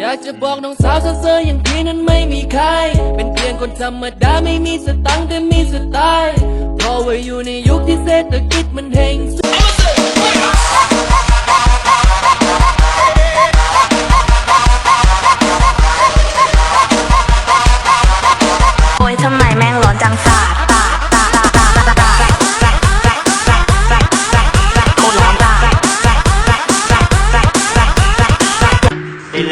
อยากจะบอกน้องสาวเซอร์อย่างพี่นั้นไม่มีใคร เป็นเพียงคนธรรมดาไม่มีสตังค์แต่มีสไตล์เพราะว่าอยู่ในยุคที่เศรษฐกิจมันเฮงสุ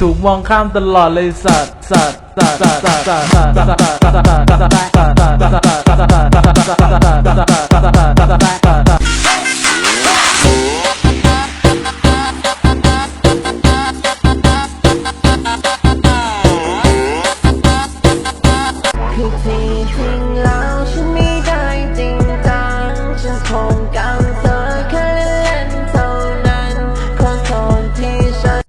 ถูกมองข้ามตลอดเลยสัตว์สัตว์สัตว์สัตว์สัตว์สัตว์สัตว์สัตว์สัตว์สัตว์